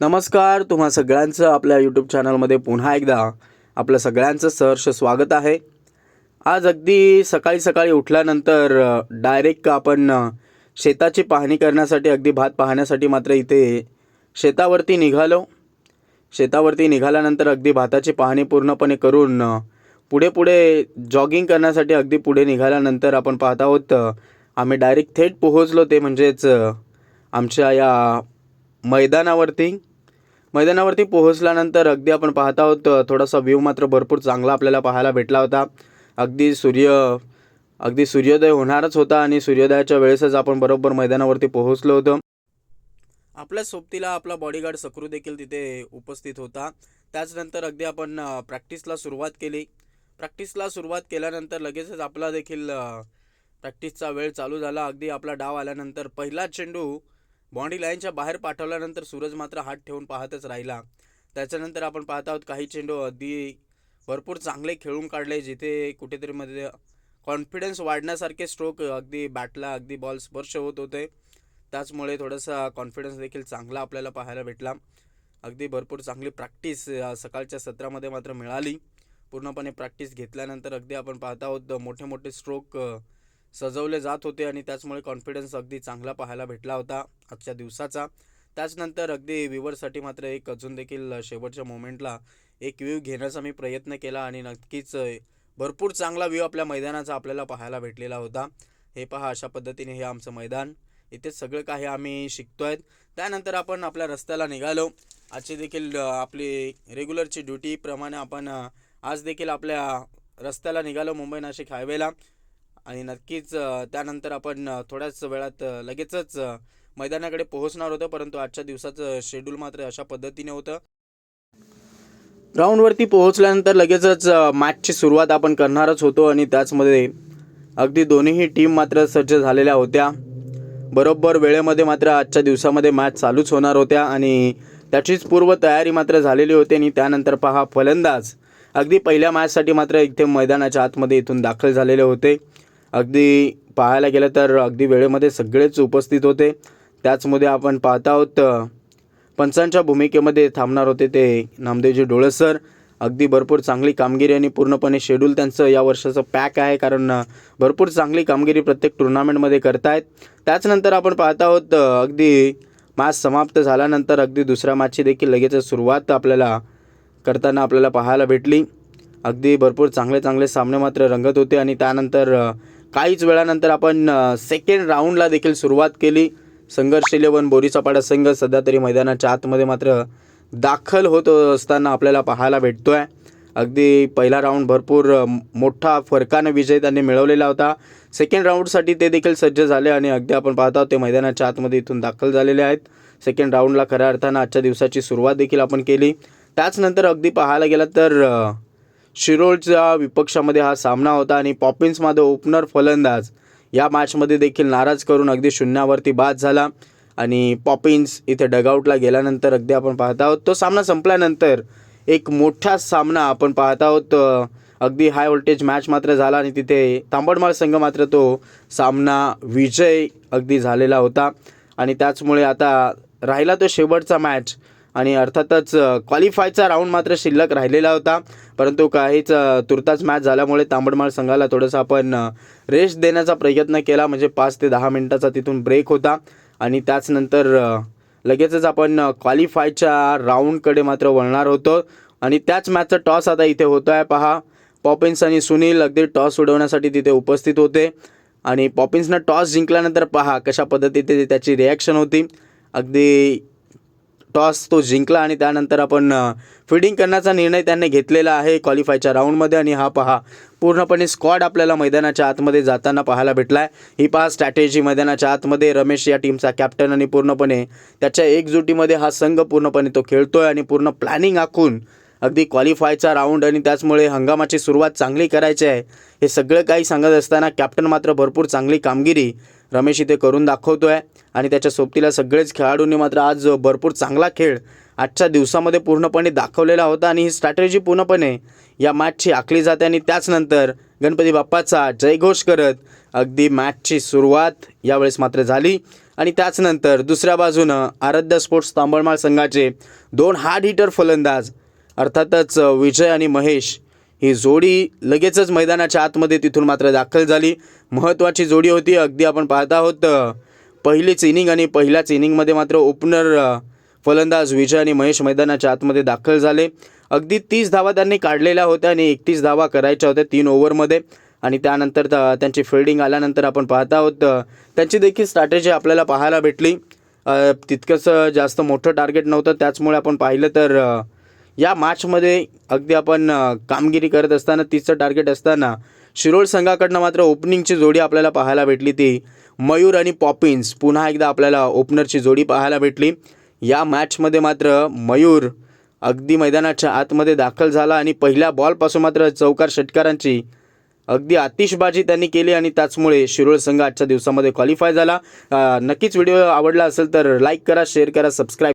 नमस्कार तुम्हा सगळ्यांचं आपल्या यूट्यूब चॅनलमध्ये पुन्हा एकदा आपलं सगळ्यांचं सहर्ष स्वागत आहे. आज अगदी सकाळी सकाळी उठल्यानंतर डायरेक्ट आपण शेताची पाहणी करण्यासाठी अगदी भात पाहण्यासाठी मात्र इथे शेतावरती निघालो. शेतावरती निघाल्यानंतर अगदी भाताची पाहणी पूर्णपणे करून पुढे पुढे जॉगिंग करण्यासाठी अगदी पुढे निघाल्यानंतर आपण पाहत आहोत आम्ही डायरेक्ट थेट पोहोचलो ते म्हणजेच आमच्या या मैदानावरती. मैदानावरती पोहोचल्यानंतर अगदी आपण पाहत आहोत थोडासा व्ह्यू मात्र भरपूर चांगला आपल्याला पाहायला भेटला होता. अगदी सूर्य अगदी सूर्योदय होणारच होता आणि सूर्योदयाच्या वेळेसच आपण बरोबर मैदानावरती पोहोचलो होतो. आपल्या सोबतीला आपला बॉडीगार्ड सक्रू देखील तिथे उपस्थित होता. त्याचनंतर अगदी आपण प्रॅक्टिसला सुरुवात केली. प्रॅक्टिसला सुरुवात केल्यानंतर लगेचच आपला देखील प्रॅक्टिसचा वेळ चालू झाला. अगदी आपला डाव आल्यानंतर पहिला चेंडू बॉन्डी लाईनच्या बाहेर पाठवल्यानंतर सूरज मात्र हात ठेवून पाहतच राहिला. त्याच्यानंतर आपण पाहत आहोत काही चेंडू अगदी भरपूर चांगले खेळून काढले जिथे कुठेतरी मध्ये कॉन्फिडन्स वाढण्यासारखे स्ट्रोक अगदी बॅटला अगदी बॉल स्पर्श होत होते. त्याचमुळे थोडासा कॉन्फिडन्स देखील चांगला आपल्याला पाहायला भेटला. अगदी भरपूर चांगली प्रॅक्टिस सकाळच्या सत्रामध्ये मात्र मिळाली. पूर्णपणे प्रॅक्टिस घेतल्यानंतर अगदी आपण पाहत आहोत मोठे मोठे स्ट्रोक सजवले जात होते आणि त्याचमुळे कॉन्फिडन्स अगदी चांगला पाहायला भेटला होता आजच्या दिवसाचा. त्याचनंतर अगदी विवरसाठी मात्र एक अजून देखील शेवटच्या मोमेंटला एक व्ह्यू घेण्याचा मी प्रयत्न केला आणि नक्कीच भरपूर चांगला व्ह्यू आपल्या मैदानाचा आपल्याला पाहायला भेटलेला होता. हे पहा अशा पद्धतीने हे आमचं मैदान. इथे सगळं काही आम्ही शिकतो आहेत त्यानंतर आपण आपल्या रस्त्याला निघालो. आजची देखील आपली रेग्युलरची ड्युटीप्रमाणे आपण आज देखील आपल्या रस्त्याला निघालो मुंबई नाशिक हायवेला आणि नक्कीच त्यानंतर आपण थोड्याच वेळात लगेचच मैदानाकडे पोहोचणार होतं परंतु आजच्या दिवसाचं शेड्यूल मात्र अशा पद्धतीने होतं. ग्राउंडवरती पोहोचल्यानंतर लगेचच मॅचची सुरुवात आपण करणारच होतो आणि त्याचमध्ये अगदी दोन्हीही टीम मात्र सज्ज झालेल्या होत्या. बरोबर वेळेमध्ये मात्र आजच्या दिवसामध्ये मॅच चालूच होणार होत्या आणि त्याचीच पूर्व तयारी मात्र झालेली होती आणि त्यानंतर पहा फलंदाज अगदी पहिल्या मॅचसाठी मात्र इथे मैदानाच्या आतमध्ये इथून दाखल झालेले होते. अगदी पाहायला गेलं तर अगदी वेळेमध्ये सगळेच उपस्थित होते. त्याचमध्ये आपण पाहत आहोत पंचांच्या भूमिकेमध्ये थांबणार होते ते नामदेवजी डोळसर अगदी भरपूर चांगली कामगिरी आणि पूर्णपणे शेड्यूल त्यांचं या वर्षाचं पॅक आहे कारण भरपूर चांगली कामगिरी प्रत्येक टुर्नामेंटमध्ये करतायत. त्याचनंतर आपण पाहत आहोत अगदी मॅच समाप्त झाल्यानंतर अगदी दुसऱ्या मॅचची देखील लगेच सुरुवात आपल्याला करताना आपल्याला पाहायला भेटली. अगदी भरपूर चांगले चांगले सामने मात्र रंगत होते आणि त्यानंतर काहीच वेळानंतर आपण सेकंड राऊंडला देखील सुरुवात केली. संघर्ष इलेवन बोरीचापाडा संघ सध्या तरी मैदानाच्या आतमध्ये मात्र दाखल होत असताना आपल्याला पाहायला भेटतो आहे अगदी पहिला राऊंड भरपूर मोठा फरकानं विजय त्यांनी मिळवलेला होता. सेकंड राऊंडसाठी ते देखील सज्ज झाले आणि अगदी आपण पाहत आहोत ते मैदानाच्या आतमध्ये इथून दाखल झालेले आहेत. सेकंड राऊंडला खऱ्या अर्थानं आजच्या दिवसाची सुरुवात देखील आपण केली. त्याचनंतर अगदी पाहायला गेलं तर शिरोळच्या विपक्षामध्ये हा सामना होता आणि पॉपिन्समध्ये ओपनर फलंदाज. या मॅचमध्ये देखील नाराज करून अगदी शून्यावरती बाद झाला आणि पॉपिन्स इथे डगआउटला गेल्यानंतर अगदी आपण पाहत आहोत. तो सामना संपल्यानंतर एक मोठा सामना आपण पाहत आहोत. अगदी हाय व्होल्टेज मॅच मात्र झाला आणि तिथे तांबडमाळ संघ मात्र तो सामना विजय अगदी झालेला होता. आणि त्याचमुळे आता राहिला तो शेवटचा मॅच आणि अर्थातच क्वालिफायचा राऊंड मात्र शिल्लक राहिलेला होता. परंतु काहीच तुर्ताच मॅच झाल्यामुळे तांबडमाळ संघाला थोडंसं आपण रेस्ट देण्याचा प्रयत्न केला. म्हणजे पाच ते दहा मिनटाचा तिथून ब्रेक होता. आणि त्याचनंतर लगेचच आपण क्वालिफायच्या राऊंडकडे मात्र वळणार होतो. आणि त्याच मॅचचा टॉस आता इथे होतो आहे पहा पॉपिन्स आणि सुनील अगदी टॉस उडवण्यासाठी तिथे उपस्थित होते. आणि पॉपिन्सनं टॉस जिंकल्यानंतर पहा कशा पद्धतीने त्याची रिॲक्शन होती. अगदी टॉस तो जिंकला आणि त्यानंतर आपण फिल्डिंग करण्याचा निर्णय त्यांनी घेतलेला आहे क्वालिफायच्या राऊंडमध्ये आणि हा पहा पूर्णपणे स्क्वॉड आपल्याला मैदानाच्या आतमध्ये जाताना पाहायला भेटला आहे ही पहा स्ट्रॅटेजी मैदानाच्या आतमध्ये रमेश या टीमचा कॅप्टन आणि पूर्णपणे त्याच्या एकजुटीमध्ये हा संघ पूर्णपणे तो खेळतोय आणि पूर्ण प्लॅनिंग आखून अगदी क्वालिफायचा राऊंड आणि त्याचमुळे हंगामाची सुरुवात चांगली करायची आहे. हे सगळं काही सांगत असताना कॅप्टन मात्र भरपूर चांगली कामगिरी रमेश इथे करून दाखवतोय. आणि त्याच्या सोबतीला सगळेच खेळाडूंनी मात्र आज भरपूर चांगला खेळ आजच्या दिवसामध्ये पूर्णपणे दाखवलेला होता. आणि ही स्ट्रॅटेजी पूर्णपणे या मॅचची आखली जाते. आणि त्याचनंतर गणपती बाप्पाचा जयघोष करत अगदी मॅचची सुरुवात यावेळेस मात्र झाली. आणि त्याचनंतर दुसऱ्या बाजूनं आराध्य स्पोर्ट्स तांबळमाळ संघाचे दोन हार्ड हिटर फलंदाज अर्थातच विजय आणि महेश ही जोडी लगेचच मैदानाच्या आतमध्ये तिथून मात्र दाखल झाली. महत्त्वाची जोडी होती. अगदी आपण पाहत आहोत पहिलीच इनिंग आणि पहिल्याच इनिंगमध्ये मात्र ओपनर फलंदाज विजय आणि महेश मैदानाच्या आतमध्ये दाखल झाले. अगदी तीस धावा त्यांनी काढलेल्या होत्या आणि एकतीस धावा करायच्या होत्या तीन ओव्हरमध्ये. आणि त्यानंतर त्यांची फिल्डिंग आल्यानंतर आपण पाहत आहोत त्यांची देखील स्ट्रॅटेजी आपल्याला पाहायला भेटली. तितकंसं जास्त मोठं टार्गेट नव्हतं. त्याचमुळे आपण पाहिलं तर या मॅचमध्ये अगदी आपण कामगिरी करत असताना तिचं टार्गेट असताना शिरोळ संघाकडनं मात्र ओपनिंगची जोडी आपल्याला पाहायला भेटली ती. मयूर आणि पॉपिन्स पुन्हा एकदा आपल्याला ओपनरची जोडी पाहायला भेटली. या मॅचमध्ये मात्र मयूर अगदी मैदानाच्या आतमध्ये दाखल झाला आणि पहिल्या बॉलपासून मात्र चौकार षटकारांची अगदी आतिषबाजी त्यांनी केली आणि त्याचमुळे शिरोळ संघ आजच्या दिवसामध्ये क्वालिफाय झाला. नक्कीच व्हिडिओ आवडला असेल तर लाईक करा शेअर करा सबस्क्राईब